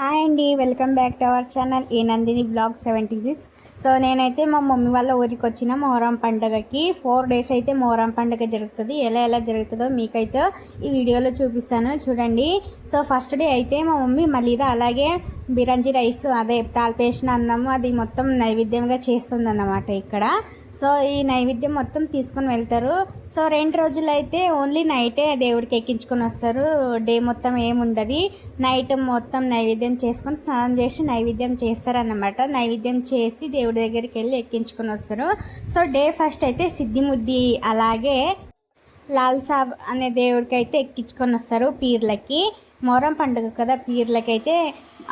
Hi అండి welcome back to our channel ఈ Nandini blog seventy six. So నేనైతే మా మమ్మీ వాళ్ళ ఊరికి వచ్చిన మొహరం పండుగకి ఫోర్ డేస్ అయితే మొహరం పండుగ జరుగుతుంది. ఎలా ఎలా జరుగుతుందో మీకైతే ఈ వీడియోలో చూపిస్తాను. చూడండి. సో ఫస్ట్ డే అయితే మా మమ్మీ మళ్ళీదా అలాగే బిరంజి రైస్ అదే తాల్పేసిన అన్నము అది మొత్తం నైవేద్యంగా చేస్తుంది ఇక్కడ. సో ఈ నైవేద్యం మొత్తం తీసుకొని వెళ్తారు. సో రెండు రోజులు అయితే ఓన్లీ నైటే దేవుడికి ఎక్కించుకొని వస్తారు. డే మొత్తం ఏముండదు. నైట్ మొత్తం నైవేద్యం చేసుకొని స్నానం చేసి నైవేద్యం చేస్తారన్నమాట. నైవేద్యం చేసి దేవుడి దగ్గరికి వెళ్ళి ఎక్కించుకొని వస్తారు. సో డే ఫస్ట్ అయితే సిద్ధిముద్ది అలాగే లాల్ సాబ్ అనే దేవుడికి అయితే ఎక్కించుకొని వస్తారు పీర్లకి. మొహరం పండుగ కదా పీర్లకైతే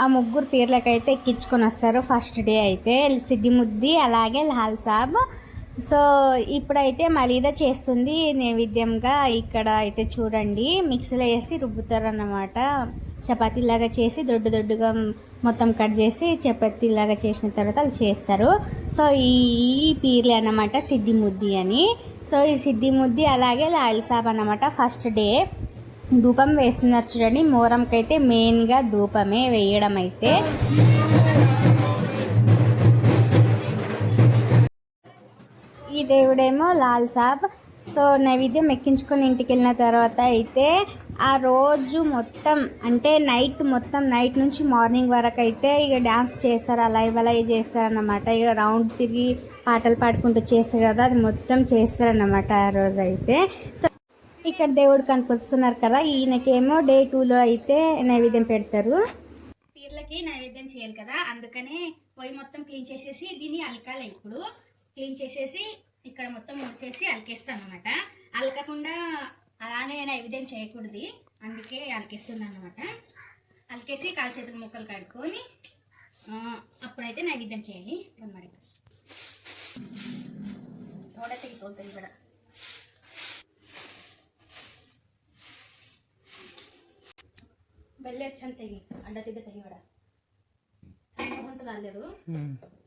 ఆ ముగ్గురు పీర్లకైతే ఎక్కించుకొని వస్తారు ఫస్ట్ డే అయితే. సిద్ధిముద్ది అలాగే లాల్ సాబ్ సో ఇప్పుడైతే మలీదా చేస్తుంది నైవేద్యంగా. ఇక్కడ అయితే చూడండి మిక్సీలో వేసి రుబ్బుతారన్నమాట. చపాతీలాగా చేసి దొడ్డు దొడ్డుగా మొత్తం కట్ చేసి చపాతీలాగా చేసిన తర్వాత వాళ్ళు చేస్తారు. సో ఈ ఈ పీర్లు అన్నమాట సిద్ధి ముద్ది అని. సో ఈ సిద్ధి ముద్ది అలాగే లాయల్ సాబ్ అన్నమాట ఫస్ట్ డే. ధూపం వేస్తున్నారు చూడండి మోరంకైతే మెయిన్గా ధూపమే వేయడం అయితే దేవుడేమో లాల్ సాబ్. సో నైవేద్యం ఎక్కించుకొని ఇంటికి వెళ్ళిన తర్వాత అయితే ఆ రోజు మొత్తం అంటే నైట్ మొత్తం నైట్ నుంచి మార్నింగ్ వరకు అయితే ఇక డ్యాన్స్ చేస్తారు అలా ఇవలా చేస్తారన్నమాట. ఇక రౌండ్ తిరిగి పాటలు పాడుకుంటూ చేస్తారు కదా అది మొత్తం చేస్తారన్నమాట ఆ రోజు అయితే. సో ఇక్కడ దేవుడు కనిపిస్తున్నారు కదా ఈయనకేమో డే టూలో అయితే నైవేద్యం పెడతారు. పీర్లకి నైవేద్యం చేయాలి కదా అందుకనే పొయ్యి మొత్తం క్లీన్ చేసేసి దీన్ని అలకాలి ఇప్పుడు. క్లీన్ చేసేసి ఇక్కడ మొత్తం మూసేసి అలికేస్తాను అనమాట అలకకుండా అలానే నైవేద్యం చేయకూడదు అందుకే అలికేస్తున్నాను అనమాట అలికేసి కాలు చేతులు ముక్కలు కడుక్కొని ఆ, అప్పుడైతే నైవేద్యం చేయాలి మరి తోడ తెగిపోతుంది కూడా ಬೆಲ್ಲೆ ಚಂದ ತೆಗಿ ಅಡ್ಡ ತಿದ್ದ ತೆಗಿಬೇಡ ఉంటుంది ಅಲ್ಲೇದು జత తెగి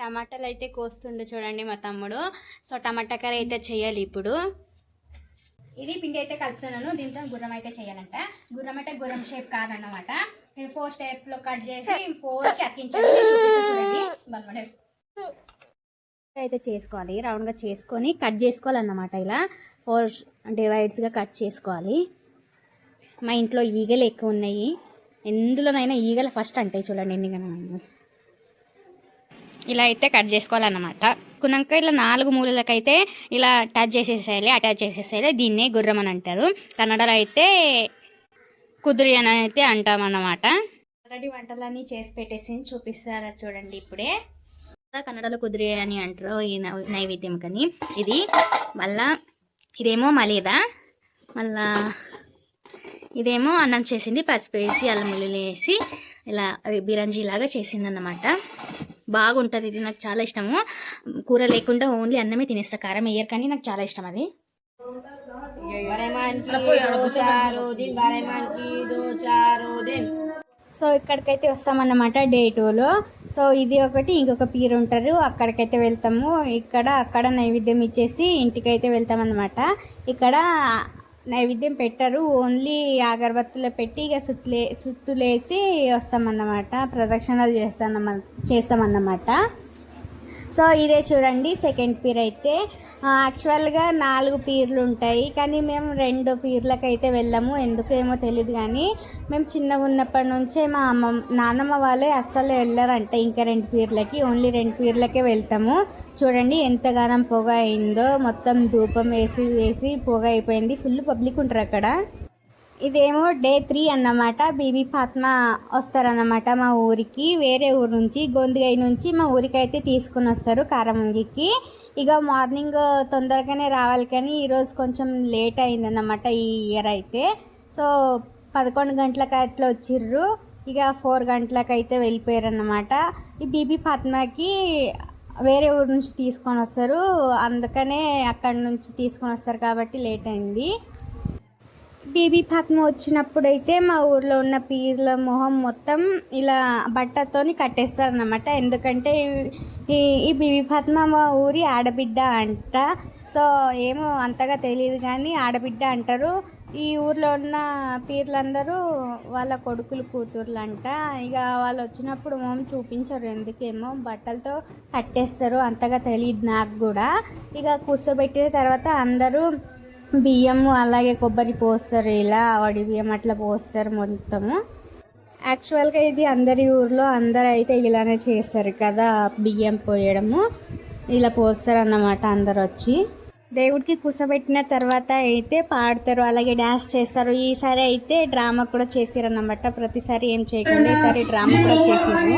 టమాటాలు అయితే కోస్తుండే చూడండి మా తమ్ముడు. సో టమాటా కర్రీ అయితే చేయాలి ఇప్పుడు. ఇది పిండి అయితే కలుపుతున్నాను. దీంతో గుర్రం అయితే చేయాలంట. గుర్రం అంటే గుర్రం షేప్ కాదన్నమాట. ఫోర్ స్టెప్లో కట్ చేసి ఫోర్కి అయితే చేసుకోవాలి. రౌండ్గా చేసుకొని కట్ చేసుకోవాలన్నమాట ఇలా. ఫోర్ డివైడ్స్గా కట్ చేసుకోవాలి. మా ఇంట్లో ఈగలు ఎక్కువ ఉన్నాయి. ఎందులోనైనా ఈగలు ఫస్ట్ అంటాయి చూడండి ఎన్ని ఇలా అయితే కట్ చేసుకోవాలన్నమాట. కున్నాక ఇలా నాలుగు మూలలకైతే ఇలా టచ్ చేసేసేయాలి అటాచ్ చేసేసేయాలి. దీన్నే గుర్రం అని అంటారు. కన్నడలో అయితే కుదిరి అని అయితే అంటామన్నమాట. ఆల్రెడీ వంటలన్నీ చేసి పెట్టేసి చూపిస్తారా చూడండి ఇప్పుడే. కన్నడలో కుదిరే అని అంటారు ఈ నైవేద్యం కని. ఇది మళ్ళా ఇదేమో మలీదా? మళ్ళా ఇదేమో అన్నం చేసింది పసుపు వేసి అల్లం వెల్లుల్లి వేసి ఇలా బిరంజీ లాగా చేసింది అన్నమాట బాగుంటుంది ఇది నాకు చాలా ఇష్టము. కూర లేకుండా ఓన్లీ అన్నమే తినేస్తా కారం వేయరు కానీ నాకు చాలా ఇష్టం అది. సో ఇక్కడికైతే వస్తామన్నమాట డే టూలో. సో ఇది ఒకటి ఇంకొక పీర్ ఉంటారు అక్కడికైతే వెళ్తాము. ఇక్కడ అక్కడ నైవేద్యం ఇచ్చేసి ఇంటికైతే వెళ్తామన్నమాట. ఇక్కడ నైవేద్యం పెట్టరు. ఓన్లీ అగరబత్తులు పెట్టి ఇక సుట్లే సుట్టులేసి వస్తామన్నమాట. ప్రదక్షిణలు చేస్తామన్న చేస్తామన్నమాట. సో ఇదే చూడండి సెకండ్ పీర్ అయితే. యాక్చువల్గా నాలుగు పీర్లు ఉంటాయి. కానీ మేము రెండు పీర్లకు అయితే వెళ్ళాము. ఎందుకు ఏమో తెలియదు కానీ మేము చిన్నగా ఉన్నప్పటి నుంచే మా అమ్మ నాన్నమ్మ వాళ్ళే అస్సలు వెళ్ళారంట. ఇంకా రెండు పీర్లకి ఓన్లీ రెండు పీర్లకే వెళ్తాము. చూడండి ఎంతగానం పొగ అయిందో. మొత్తం ధూపం వేసి వేసి పొగ అయిపోయింది. ఫుల్ పబ్లిక్ ఉంటారు అక్కడ. ఇదేమో డే త్రీ అన్నమాట. బీబీ ఫాత్మా వస్తారన్నమాట మా ఊరికి. వేరే ఊరు నుంచి గొంతుగై నుంచి మా ఊరికి అయితే తీసుకుని వస్తారు కారముంగికి. ఇక మార్నింగ్ తొందరగానే రావాలి కానీ ఈరోజు కొంచెం లేట్ అయిందన్నమాట ఈ ఇయర్ అయితే. సో పదకొండు గంటలకు అట్లా వచ్చిర్రు. ఇక ఫోర్ గంటలకు అయితే వెళ్ళిపోయారు అన్నమాట ఈ బీబీ ఫాత్మాకి వేరే ఊరు నుంచి తీసుకొని వస్తారు. అందుకనే అక్కడి నుంచి తీసుకొని వస్తారు కాబట్టి లేట్ అయింది. బీబీ ఫాత్మ వచ్చినప్పుడైతే మా ఊర్లో ఉన్న పీర్ల మొహం మొత్తం ఇలా బట్టతోని కట్టేస్తారనమాట ఎందుకంటే ఈ ఈ బీబీ ఫాత్మ మా ఊరి ఆడబిడ్డ అంట. సో ఏమో అంతగా తెలియదు కానీ ఆడబిడ్డ అంటారు. ఈ ఊర్లో ఉన్న పీర్లందరూ వాళ్ళ కొడుకులు కూతుర్లు అంట ఇక వాళ్ళు వచ్చినప్పుడు మేము చూపించరు ఎందుకేమో. బట్టలతో కట్టేస్తారు అంతగా తెలియదు నాకు కూడా. ఇక కూర్చోబెట్టిన తర్వాత అందరూ బియ్యము అలాగే కొబ్బరి పోస్తారు ఇలా వడి బియ్యం అట్లా పోస్తారు మొత్తము. యాక్చువల్గా ఇది అందరి ఊర్లో అందరూ అయితే ఇలానే చేస్తారు కదా బియ్యం పోయడము. ఇలా పోస్తారు అన్నమాట అందరు వచ్చి దేవుడికి కూర్చోబెట్టిన తర్వాత అయితే పాడతారు అలాగే డ్యాన్స్ చేస్తారు. ఈసారి అయితే డ్రామా కూడా చేసారు అన్నమాట ప్రతిసారి ఏం చేయకుండా ఈసారి డ్రామా కూడా చేసారు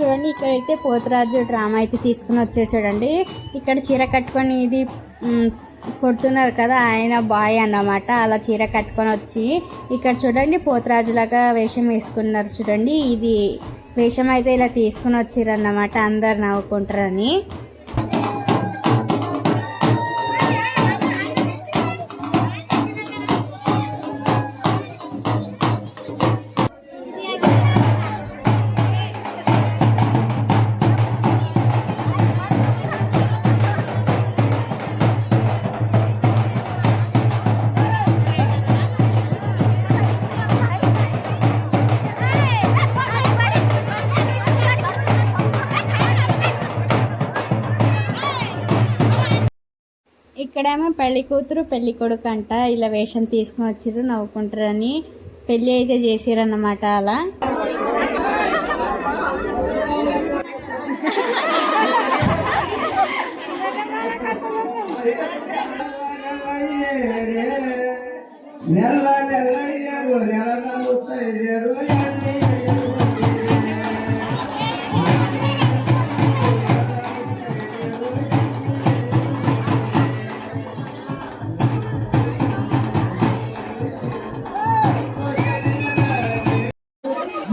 చూడండి ఇక్కడ అయితే పోతురాజు డ్రామా అయితే తీసుకుని వచ్చారు చూడండి. ఇక్కడ చీర కట్టుకొని ఇది కొడుతున్నారు కదా ఆయన బాయ్ అన్నమాట. అలా చీర కట్టుకొని వచ్చి ఇక్కడ చూడండి పోతురాజులాగా వేషం వేసుకున్నారు చూడండి. ఇది వేషం అయితే ఇలా తీసుకుని వచ్చారు అన్నమాట అందరు నవ్వుకుంటారని. ఇక్కడేమో పెళ్ళి కూతురు పెళ్ళి కొడుకు అంట. ఇలా వేషం తీసుకుని వచ్చిర్రు నవ్వుకుంటారని పెళ్ళి అయితే చేసిరన్నమాట అలా. నెల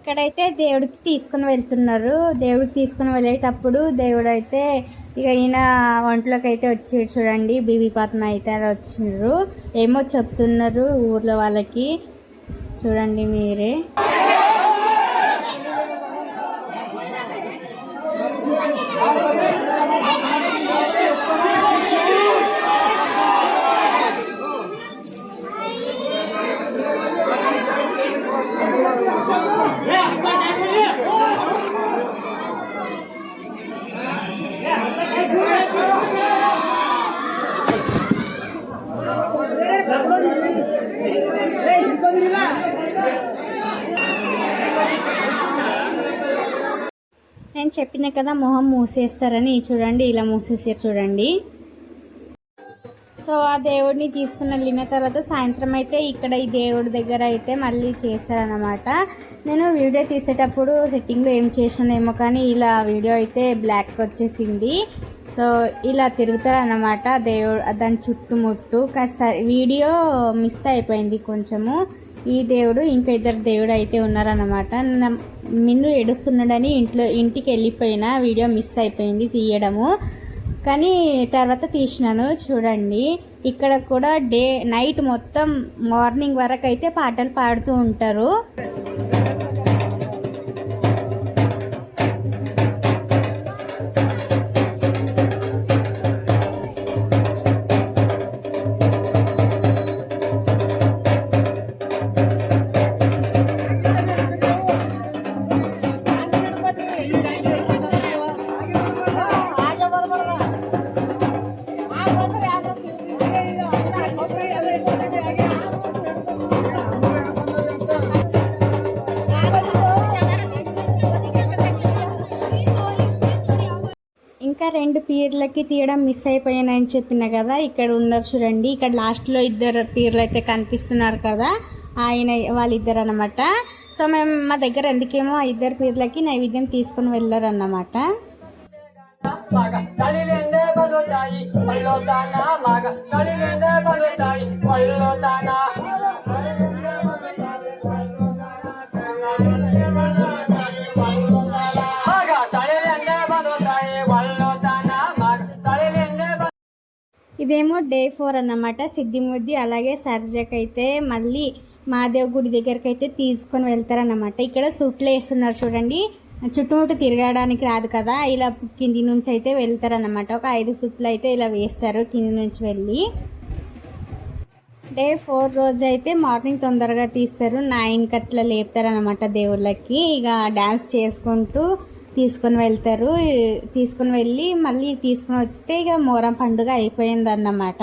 ఇక్కడైతే దేవుడికి తీసుకుని వెళ్తున్నారు. దేవుడికి తీసుకుని వెళ్ళేటప్పుడు దేవుడు అయితే ఇక ఈయన ఒంట్లోకి అయితే వచ్చాడు చూడండి. బీబీ పద్మ అయితే అలా వచ్చిండ్రు. ఏమో చెప్తున్నారు ఊర్లో వాళ్ళకి. చూడండి మీరే. చెప్పిన కదా మొహం మూసేస్తారని. చూడండి ఇలా మూసేసారు చూడండి. సో ఆ దేవుడిని తీసుకుని వెళ్ళిన తర్వాత సాయంత్రం అయితే ఇక్కడ ఈ దేవుడి దగ్గర అయితే మళ్ళీ చేస్తారనమాట నేను వీడియో తీసేటప్పుడు సెట్టింగ్లో ఏం చేసినానేమో కానీ ఇలా వీడియో అయితే బ్లాక్ వచ్చేసింది. సో ఇలా తిరుగుతారనమాట దేవుడు దాని చుట్టుముట్టు. కాస్త వీడియో మిస్ అయిపోయింది కొంచెము. ఈ దేవుడు ఇంకా ఇద్దరు దేవుడు అయితే ఉన్నారనమాట మిన్ను ఏడుస్తున్నాడని ఇంట్లో ఇంటికి వెళ్ళిపోయిన వీడియో మిస్ అయిపోయింది తీయడము. కానీ తర్వాత తీసినాను చూడండి. ఇక్కడ కూడా డే నైట్ మొత్తం మార్నింగ్ వరకు అయితే పాటలు పాడుతూ ఉంటారు. పీర్లకి తీయడం మిస్ అయిపోయానని చెప్పిన కదా ఇక్కడ ఉన్నారు చూడండి. ఇక్కడ లాస్ట్లో ఇద్దరు పీర్లు అయితే కనిపిస్తున్నారు కదా ఆయన వాళ్ళిద్దరు అనమాట సో మేము మా దగ్గర ఎందుకేమో ఆ ఇద్దరు పీర్లకి నైవేద్యం తీసుకుని వెళ్ళారన్నమాట. అన్నమాట ఇదేమో డే ఫోర్ అన్నమాట. సిద్ధిముద్ది అలాగే సర్జక్ అయితే మళ్ళీ మాదేవ్ గుడి దగ్గరికి అయితే తీసుకొని వెళ్తారన్నమాట. ఇక్కడ సుట్లు వేస్తున్నారు చూడండి. చుట్టుముట్టు తిరగడానికి రాదు కదా. ఇలా కింది నుంచి అయితే వెళ్తారన్నమాట. ఒక ఐదు సుట్లు అయితే ఇలా వేస్తారు కింది నుంచి వెళ్ళి. డే ఫోర్ రోజు అయితే మార్నింగ్ తొందరగా తీస్తారు. నైన్ కట్ల లేపుతారనమాట దేవుళ్ళకి. ఇక డ్యాన్స్ చేసుకుంటూ తీసుకొని వెళ్తారు. తీసుకొని వెళ్ళి మళ్ళీ తీసుకొని వస్తే ఇక మోరం పండుగ అయిపోయిందన్నమాట.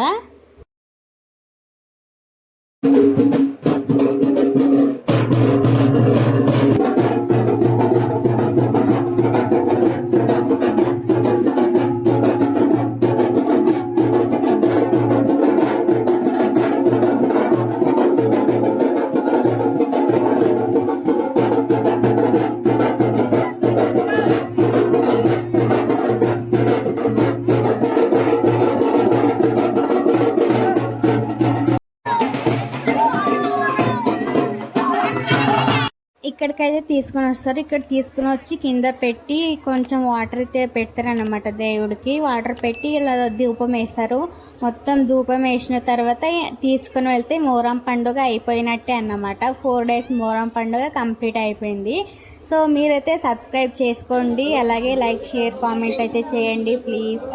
ఇక్కడికైతే తీసుకొని వస్తారు. ఇక్కడ తీసుకొని వచ్చి కింద పెట్టి కొంచెం వాటర్ అయితే పెడతారనమాట దేవుడికి. వాటర్ పెట్టి ఇలా ధూపం వేస్తారు. మొత్తం ధూపం వేసిన తర్వాత తీసుకొని వెళ్తే మోరం పండుగ అయిపోయినట్టే అన్నమాట. ఫోర్ డేస్ మోరం పండుగ కంప్లీట్ అయిపోయింది. సో మీరైతే సబ్స్క్రైబ్ చేసుకోండి. అలాగే లైక్ షేర్ కామెంట్ అయితే చేయండి ప్లీజ్